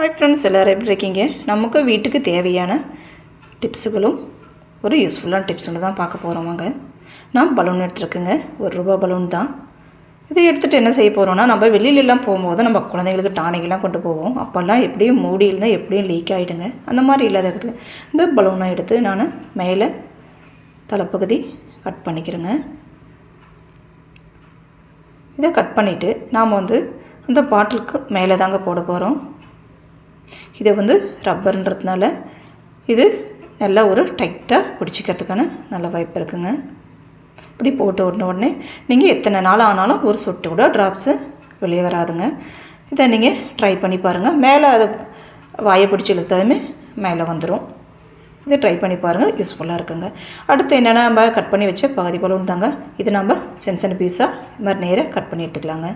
Hi friends எல்லோரும் எப்படி இருக்கீங்க? நமக்கு வீட்டுக்கு தேவையான டிப்ஸுகளும் ஒரு யூஸ்ஃபுல்லான டிப்ஸுன்னு தான் பார்க்க போகிறோமாங்க நான் பலூன் எடுத்துருக்குங்க. ஒரு ரூபா பலூன் தான். இதை எடுத்துகிட்டு என்ன செய்ய போகிறோம்னா நம்ம வெளியிலலாம் போகும்போது நம்ம குழந்தைங்களுக்கு டானிக்கெல்லாம் கொண்டு போவோம். அப்போல்லாம் எப்படியும் மூடி இருந்தால் எப்படியும் லீக் ஆகிடுங்க அந்த மாதிரி இல்லாத இருக்குது. இந்த பலூனை எடுத்து நான் மேலே தலைப்பகுதி கட் பண்ணிக்கிறேங்க. இதை கட் பண்ணிவிட்டு நாம் வந்து அந்த பாட்டிலுக்கு மேலே தாங்க போட போகிறோம் இதை வந்து ரப்பர்ன்றதுனால இது நல்லா ஒரு டைட்டாக பிடிச்சிக்கிறதுக்கான நல்ல வாய்ப்பு இருக்குங்க. இப்படி போட்டு உடனே உடனே நீங்கள் எத்தனை நாள் ஆனாலும் ஒரு சொட்டு கூட ட்ராப்ஸு வெளியே வராதுங்க. இதை நீங்கள் ட்ரை பண்ணி பாருங்கள் மேலே அதை வாயை பிடிச்சி இழுத்ததுமே மேலே வந்துடும் இதை ட்ரை பண்ணி பாருங்கள் யூஸ்ஃபுல்லாக இருக்குங்க. அடுத்து என்னென்னா நம்ம கட் பண்ணி வச்ச பகுதி பலூன் தாங்க இது நம்ம சின்ன சின்ன பீஸாக இது மாதிரி நேராக கட் பண்ணி எடுத்துக்கலாங்க.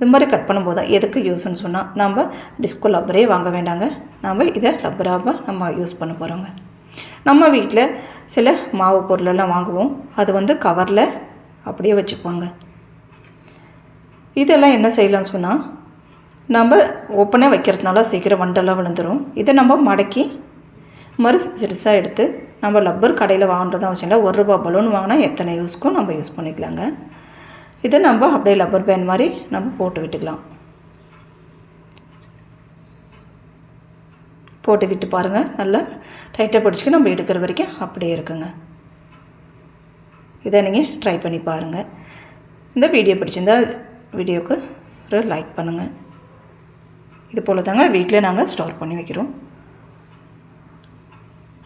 இது மாதிரி கட் பண்ணும்போது தான் எதுக்கு யூஸ்ன்னு சொன்னால் நம்ம டிஸ்கோ லப்பரே வாங்க வேண்டாங்க. நம்ம இதை லப்பராக நம்ம யூஸ் பண்ண போகிறோங்க நம்ம வீட்டில் சில மாவு பொருளெல்லாம் வாங்குவோம். அது வந்து கவரில் அப்படியே வச்சுக்குவாங்க. இதெல்லாம் என்ன செய்யலாம்னு சொன்னால் நம்ம ஓப்பனாக வைக்கிறதுனால சீக்கிரம் வண்டெல்லாம் விழுந்துடும் இதை நம்ம மடக்கி மறு சிறுசாக எடுத்து நம்ம லப்பர் கடையில் வாங்குறதா வச்சுன்னா ஒரு ரூபா பலூன் வாங்கினா எத்தனை யூஸ்க்கும் நம்ம யூஸ் பண்ணிக்கலாங்க. இதை நம்ம அப்படியே லப்பர் பேண்ட் மாதிரி நம்ம போட்டு விட்டுக்கலாம். போட்டு விட்டு பாருங்கள் நல்லா டைட்டாக பிடிச்சிக்க நம்ம எடுக்கிற வரைக்கும் அப்படியே இருக்குங்க. இதை நீங்கள் ட்ரை பண்ணி பாருங்கள் இந்த வீடியோ பிடிச்சிருந்தா வீடியோவுக்கு ஒரு லைக் பண்ணுங்கள் இது போல் தாங்க வீட்டில் நாங்கள் ஸ்டோர் பண்ணி வைக்கிறோம்.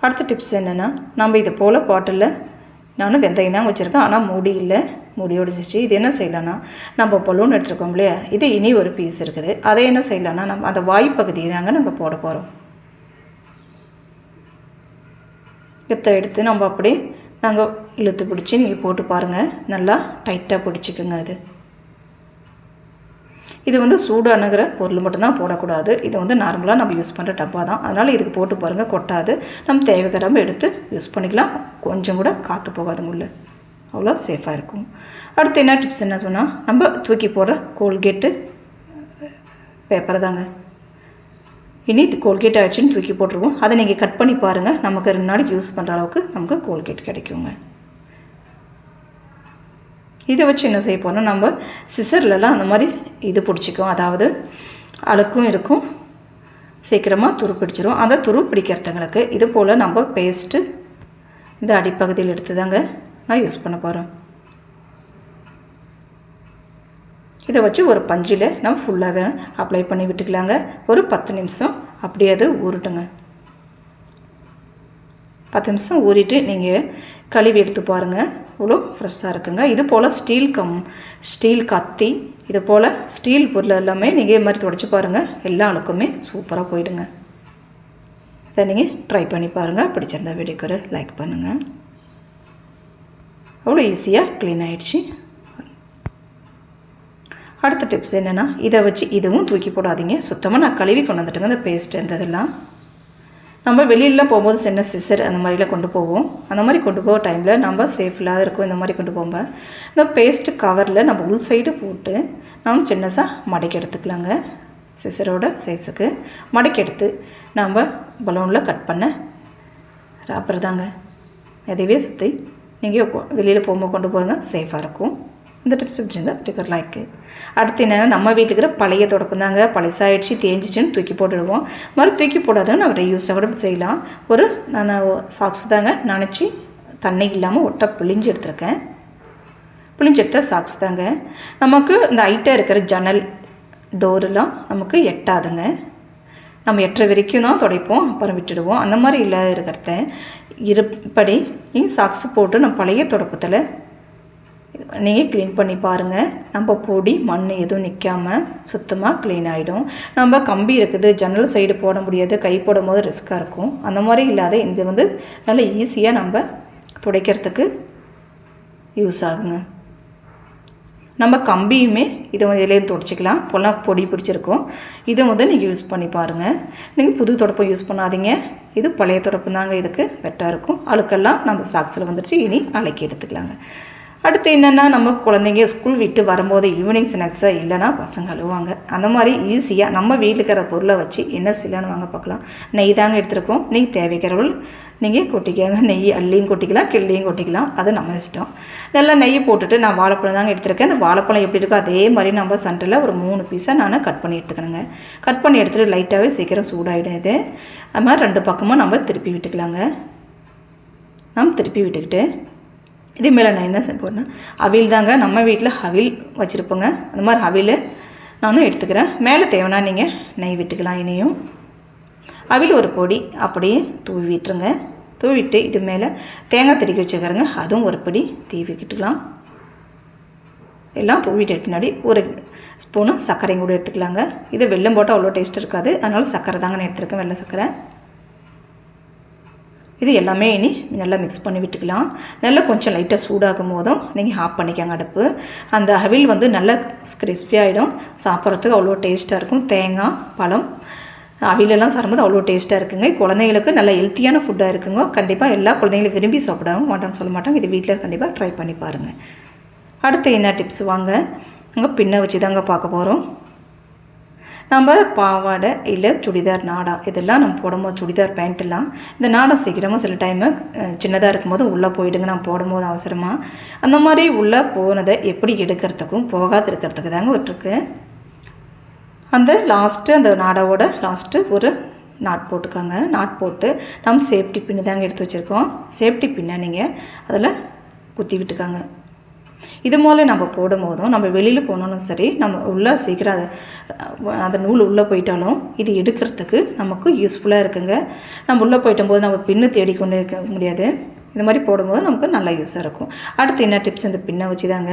அடுத்த டிப்ஸ் என்னென்னா நம்ம இது போல் பாட்டிலில் நானும் வெந்தயம் தான் வச்சுருக்கேன். ஆனால் மூடி இல்லை. மூடி ஒடிச்சிச்சு இது என்ன செய்யலான்னா நம்ம பலூன் எடுத்துருக்கோம் இல்லையா? இது இனி ஒரு பீஸ் இருக்குது. அதை என்ன செய்யலான்னா நம்ம அந்த வாய்ப்பகுதியை தாங்க நம்ம போட போகிறோம் இத்தை எடுத்து நம்ம அப்படியே நாங்கள் இழுத்து பிடிச்சி நீங்கள் போட்டு பாருங்கள் நல்லா டைட்டாக பிடிச்சிக்குங்க அது. இது வந்து சூடு அணுகிற பொருள் மட்டும்தான் போடக்கூடாது. இது வந்து நார்மலாக நம்ம யூஸ் பண்ணுற டப்பா தான். அதனால் இதுக்கு போட்டு பாருங்கள் கொட்டாது. நம்ம தேவைக்கிறம்ப எடுத்து யூஸ் பண்ணிக்கலாம். கொஞ்சம் கூட காற்று போகாதுங்க உள்ள. அவ்வளோ சேஃபாக இருக்கும். அடுத்து என்ன டிப்ஸ் என்ன சொன்னால் நம்ம தூக்கி போடுற கோல்கேட்டு பேப்பரை தாங்க. இனி இது கோல்கேட் ஆகிடுச்சின்னு தூக்கி போட்டுருவோம். அதை நீங்கள் கட் பண்ணி பாருங்கள் நமக்கு ரெண்டு நாளைக்கு யூஸ் பண்ணுற அளவுக்கு நமக்கு கோல்கேட் கிடைக்குங்க. இதை வச்சு என்ன செய்ய போகிறோம் நம்ம சிசர்லலாம் அந்த மாதிரி இது பிடிச்சிக்கும் அதாவது அழுக்கும் இருக்கும். சீக்கிரமாக துரு பிடிச்சிரும். அந்த துரு பிடிக்கிறதுங்களுக்கு இது போல் நம்ம பேஸ்ட்டு இந்த அடிப்பகுதியில் எடுத்து தாங்க நான் யூஸ் பண்ண போகிறேன் இதை வச்சு ஒரு பஞ்சில் நம்ம ஃபுல்லாகவே அப்ளை பண்ணி விட்டுக்கலாங்க. ஒரு பத்து நிமிஷம் அப்படியே அது ஊருட்டுங்க பத்து நிமிஷம் ஊறிட்டு நீங்கள் கழுவி எடுத்து பாருங்கள் இவ்வளோ ஃப்ரெஷ்ஷாக இருக்குங்க. இது போல் ஸ்டீல் கம் ஸ்டீல் கத்தி இது போல் ஸ்டீல் பொருள் எல்லாமே நீங்கள் இது மாதிரி தொடச்சி பாருங்கள் எல்லா அளவுக்குமே சூப்பராக போயிடுங்க. இதை நீங்கள் ட்ரை பண்ணி பாருங்கள் பிடிச்சிருந்தா வீடியோக்கு ஒரு லைக் பண்ணுங்கள் அவ்வளோ ஈஸியாக க்ளீன் ஆகிடுச்சு அடுத்த டிப்ஸ் என்னென்னா இதை வச்சு இதுவும் தூக்கி போடாதீங்க. சுத்தமாக நான் கழுவி கொண்டு வந்துட்டுங்க. இந்த பேஸ்ட் இந்த இதெல்லாம். நம்ம வெளியிலலாம் போகும்போது சின்ன சிசர் அந்த மாதிரிலாம் கொண்டு போவோம். அந்த மாதிரி கொண்டு போகிற டைமில் நம்ம சேஃபில்லாக இருக்கும் இந்த மாதிரி கொண்டு போகும்போது இந்த பேஸ்ட்டு கவரில் நம்ம உள் சைடு போட்டு நம்ம சின்னதாக மடக்கி எடுத்துக்கலாங்க. சிசரோட சைஸுக்கு மடக்கி எடுத்து நம்ம பலூனில் கட் பண்ண ராப்பர் தாங்க. எதையவே சுற்றி நீங்கள் வெளியில் போகும்போது கொண்டு போங்க சேஃபாக இருக்கும். இந்த டிப்ஸ் பிடிச்சிருந்தா பிடிக்கிற லைக்கு அடுத்து என்னென்னா நம்ம வீட்டில் இருக்கிற பழைய தொடக்கம் தாங்க. பழசாயிடுச்சு தேஞ்சிச்சுன்னு தூக்கி போட்டுடுவோம். மறு தூக்கி போடாதுன்னு நம்ம யூஸை கூட செய்யலாம். ஒரு நான் சாக்ஸ் தாங்க நினச்சி தண்ணி இல்லாமல் ஒட்டை பிழிஞ்சு எடுத்திருக்கேன். பிழிஞ்சு எடுத்த சாக்ஸ் தாங்க. நமக்கு இந்த ஹைட்டாக இருக்கிற ஜன்னல் டோரெலாம் நமக்கு எட்டாதுங்க. நம்ம எட்டரை வரைக்கும் தான் துடைப்போம் அப்புறம் விட்டுடுவோம். அந்த மாதிரி இல்லை இருக்கிறத. இருப்படி சாக்ஸ் போட்டு நம்ம பழைய தொடப்பத்தில் நீங்கள் க்ளீன் பண்ணி பாருங்கள் நம்ம பொடி மண் எதுவும் நிற்காமல் சுத்தமாக க்ளீன் ஆகிடும் நம்ம கம்பி இருக்குது. ஜன்னல் சைடு போட முடியாது. கை போடும் போது ரிஸ்க்காக இருக்கும். அந்த மாதிரி இல்லாத இது வந்து நல்லா ஈஸியாக நம்ம துடைக்கிறதுக்கு யூஸ் ஆகுங்க. நம்ம கம்பியுமே இதை வந்து இதிலேயும் துடைச்சிக்கலாம். இப்போல்லாம் பொடி பிடிச்சிருக்கோம். இதை வந்து நீங்கள் யூஸ் பண்ணி பாருங்கள் நீங்கள் புது தொடப்பம் யூஸ் பண்ணாதீங்க. இது பழைய துடப்பு தாங்க இதுக்கு பெட்டாக இருக்கும். அழுக்கெல்லாம் நம்ம சாக்ஸில் வந்துடுச்சு இனி அலக்கி எடுத்துக்கலாங்க. அடுத்து என்னென்னா நம்ம குழந்தைங்க ஸ்கூல் விட்டு வரும்போது ஈவினிங் ஸ்நாக்ஸை இல்லைன்னா பசங்க அழுவாங்க. அந்த மாதிரி ஈஸியாக நம்ம வீட்டில் இருக்கிற பொருளை வச்சு என்ன செய்யலாம்னு வாங்க பார்க்கலாம். நெய் தாங்க எடுத்துருக்கோம். நெய் தேவைக்கிறவள் நீங்கள் கொட்டிக்கங்க. நெய் அள்ளியும் கொட்டிக்கலாம் கிள்ளியும் கொட்டிக்கலாம். அது நம்ம இஷ்டம். நல்லா நெய் போட்டுட்டு நான் வாழைப்பழம் தாங்க எடுத்துருக்கேன். அந்த வாழைப்பழம் எப்படி இருக்கோ அதே மாதிரி நம்ம சண்டரில் ஒரு மூணு பீஸாக நான் கட் பண்ணி எடுத்துக்கணுங்க. கட் பண்ணி எடுத்துகிட்டு லைட்டாகவே சீக்கிரம் சூடாகிடும் இது. அது மாதிரி ரெண்டு பக்கமும் நம்ம திருப்பி விட்டுக்கலாங்க. நம்ம திருப்பி விட்டுக்கிட்டு இதே மேலே நான் என்ன செய்ய போகிறேன்னா அவில் தாங்க நம்ம வீட்டில் அவில் வச்சுருப்போங்க. அந்த மாதிரி அவில் நானும் எடுத்துக்கிறேன். மேலே தேவைன்னா நீங்கள் நெய் விட்டுக்கலாம் இனியும். அவில் ஒரு பொடி அப்படியே தூவி விட்டுருங்க. தூவிட்டு இது மேலே தேங்காய் திருக்கி வச்சுக்கிறேங்க. அதுவும் ஒரு படி தீவிக்கிட்டுக்கலாம் எல்லாம் தூவிட்டு பின்னாடி ஒரு ஸ்பூனு சர்க்கரையும் கூட எடுத்துக்கலாங்க. இது வெல்லம் போட்டால் அவ்வளோ டேஸ்ட் இருக்காது. அதனால சர்க்கரை தாங்க நான் எடுத்துருக்கேன் வெள்ளை சர்க்கரை. இது எல்லாமே இனி நல்லா மிக்ஸ் பண்ணி விட்டுக்கலாம். நல்லா கொஞ்சம் லைட்டாக சூடாகும் போதும் நீங்கள் ஆஃப் பண்ணிக்கோங்க அடுப்பு. அந்த அவில் வந்து நல்லா கிறிஸ்பியாகிடும் சாப்பிட்றதுக்கு அவ்வளோ டேஸ்ட்டாக இருக்கும். தேங்காய் பழம் அவிலெல்லாம் சாப்பிடும்போது அவ்வளோ டேஸ்ட்டாக இருக்குங்க. குழந்தைங்களுக்கு நல்ல ஹெல்த்தியான ஃபுட்டாக இருக்குங்க. கண்டிப்பாக எல்லா குழந்தைங்களும் விரும்பி சாப்பிடவும் மாட்டோம்னு சொல்ல மாட்டாங்க. இது வீட்டில் கண்டிப்பாக ட்ரை பண்ணி பாருங்கள் அடுத்து என்ன டிப்ஸ் வாங்க? அங்கே பின்ன வச்சு தாங்க பார்க்க போகிறோம் நம்ம பாவாடை இல்லை சுடிதார் நாடா இதெல்லாம் நம்ம போடும்போது சுடிதார் பேண்ட்டெல்லாம் இந்த நாடா சீக்கிரமாக சில டைமு சின்னதாக இருக்கும்போது உள்ளே போயிடுங்க நான் போடும்போது அவசரமாக அந்த மாதிரி உள்ளே போனதை எப்படி எடுக்கிறதுக்கும் போகாது இருக்கிறதுக்கு தாங்க விட்டுருக்கு. அந்த லாஸ்ட்டு அந்த நாடாவோட லாஸ்ட்டு ஒரு நாட் போட்டுக்கோங்க. நாட் போட்டு நம்ம சேஃப்டி பின்னு தாங்க எடுத்து வச்சுருக்கோம். சேஃப்டி பின்னை நீங்கள் அதில் குத்தி விட்டுக்காங்க. இது போல் நம்ம போடும் போதும் நம்ம வெளியில் போனாலும் சரி நம்ம உள்ளே சீக்கிரம் அதை அந்த நூல் உள்ளே போயிட்டாலும் இது எடுக்கிறதுக்கு நமக்கு யூஸ்ஃபுல்லாக இருக்குங்க. நம்ம உள்ளே போயிட்டும் போது நம்ம பின்னு தேடிக்கொண்டு இருக்க முடியாது. இந்த மாதிரி போடும்போது நமக்கு நல்லா யூஸாக இருக்கும். அடுத்து என்ன டிப்ஸ் இந்த பின்னை வச்சு தாங்க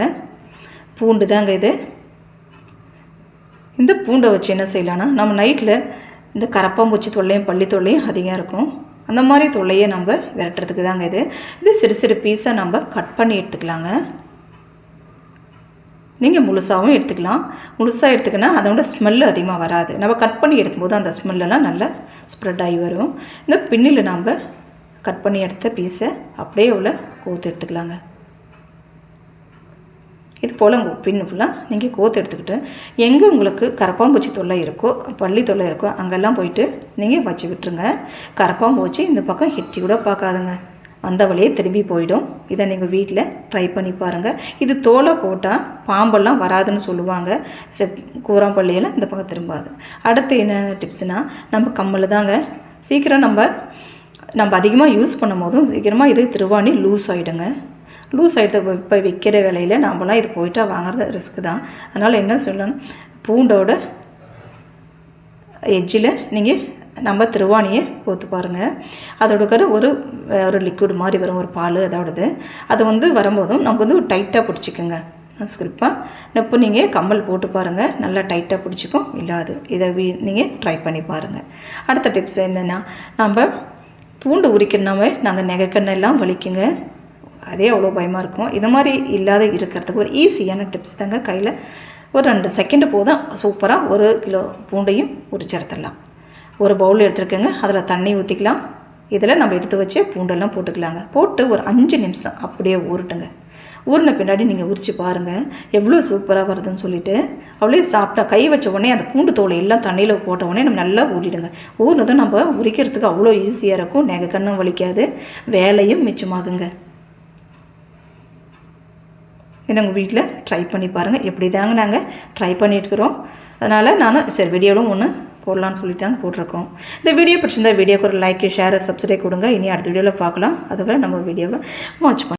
பூண்டு தாங்க இது. இந்த பூண்டை வச்சு என்ன செய்யலான்னா நம்ம நைட்டில் இந்த கரப்பாம்பூச்சி தொல்லையும் பள்ளி தொல்லையும் அதிகம் இருக்கும். அந்த மாதிரி தொல்லையை நம்ம விரட்டுறதுக்கு தாங்க இது. இது சிறு சிறு பீஸாக நம்ம கட் பண்ணி எடுத்துக்கலாங்க. நீங்கள் முழுசாகவும் எடுத்துக்கலாம். முழுசாக எடுத்துக்கினா அதோட ஸ்மெல்லு அதிகமாக வராது. நம்ம கட் பண்ணி எடுக்கும்போது அந்த ஸ்மெல்லெல்லாம் நல்லா ஸ்ப்ரெட் ஆகி வரும். இந்த பின்னில் நாம் கட் பண்ணி எடுத்த பீஸை அப்படியே உள்ள கோத்து எடுத்துக்கலாங்க. இது போல் உங்கள் பின்னு ஃபுல்லாக நீங்கள் கோத்து எடுத்துக்கிட்டு எங்கே உங்களுக்கு கரப்பாம்பூச்சி தொல்லை இருக்கோ பள்ளி தொல்லை இருக்கோ அங்கெல்லாம் போயிட்டு நீங்கள் வச்சு விட்டுருங்க. கரப்பாம்பூச்சி இந்த பக்கம் ஹெட்டி கூட பார்க்காதுங்க. வந்த வழியே திரும்பி போயிடும். இதை நீங்கள் வீட்டில் ட்ரை பண்ணி பாருங்கள் இது தோலை போட்டால் பாம்பெல்லாம் வராதுன்னு சொல்லுவாங்க. செப் கூறாம்பள்ளியெல்லாம் இந்த பக்கம் திரும்பாது. அடுத்து என்ன டிப்ஸ்னால் நம்ம கம்மல் தாங்க. சீக்கிரம் நம்ம நம்ம அதிகமாக யூஸ் பண்ணும் போதும் சீக்கிரமாக இது திருவாணி லூஸ் ஆகிடுங்க லூஸ் ஆகிடுது இப்போ விற்கிற விலையில் நம்மளாம் இது போயிட்டா வாங்குறது ரிஸ்க்கு தான். அதனால் என்ன சொல்லணும்? பூண்டோட எட்ஜில் நீங்கள் நம்ம திருவாணியை ஊற்று பாருங்கள் அதோட கரு ஒரு ஒரு லிக்விட் மாதிரி வரும் ஒரு பால் அதோடது. அது வந்து வரும்போதும் நமக்கு வந்து டைட்டாக பிடிச்சிக்குங்க. ஸ்கிரிப்பாக இப்போ நீங்கள் கம்மல் போட்டு பாருங்கள் நல்லா டைட்டாக பிடிச்சிக்கும். இல்லாது இதை வீ நீங்கள் ட்ரை பண்ணி பாருங்கள் அடுத்த டிப்ஸ் என்னென்னா நம்ம பூண்டு உரிக்கிறனாவே நாங்கள் நெகக்கண்ணெல்லாம் வலிக்குங்க. அதே அவ்வளோ பயமாக இருக்கும். இது மாதிரி இல்லாத இருக்கிறதுக்கு ஒரு ஈஸியான டிப்ஸ் தாங்க. கையில் ஒரு ரெண்டு செகண்டு போதும். சூப்பராக ஒரு கிலோ பூண்டையும் உரிச்சு எடுத்துடலாம். ஒரு பவுல் எடுத்துருக்கேங்க. அதில் தண்ணி ஊற்றிக்கலாம் இதில் நம்ம எடுத்து வச்சு பூண்டெல்லாம் போட்டுக்கலாங்க. போட்டு ஒரு அஞ்சு நிமிஷம் அப்படியே ஊறட்டுங்க. ஊறின பின்னாடி நீங்கள் உரிச்சு பாருங்கள் எவ்வளோ சூப்பராக வருதுன்னு சொல்லிட்டு அவ்வளோ சாப்பிட்டா கை வச்ச உடனே அந்த பூண்டு தோலை எல்லாம் தண்ணியில் போட்ட உடனே நம்ம நல்லா ஊறிடுங்க. ஊறினதும் நம்ம உரிக்கிறதுக்கு அவ்வளோ ஈஸியாக இருக்கும். நெக கண்ணும் வலிக்காது. வேலையும் மிச்சமாகுங்க. இதை உங்கள் வீட்டில் ட்ரை பண்ணி பாருங்கள் எப்படி தாங்க நாங்கள் ட்ரை பண்ணிட்டுருக்கிறோம். அதனால் நான் சரி வீடியோவிலும் ஒன்று போடலான்னு சொல்லிட்டு தாங்க போட்டிருக்கோம். இந்த வீடியோ பிடிச்சிருந்தா வீடியோக்கு ஒரு லைக் ஷேரு சப்ஸ்கிரைப் கொடுங்க. இனி அடுத்த வீடியோவில் பார்க்கலாம். அதுவரை நம்ம வீடியோவை வாட்ச் பண்ணி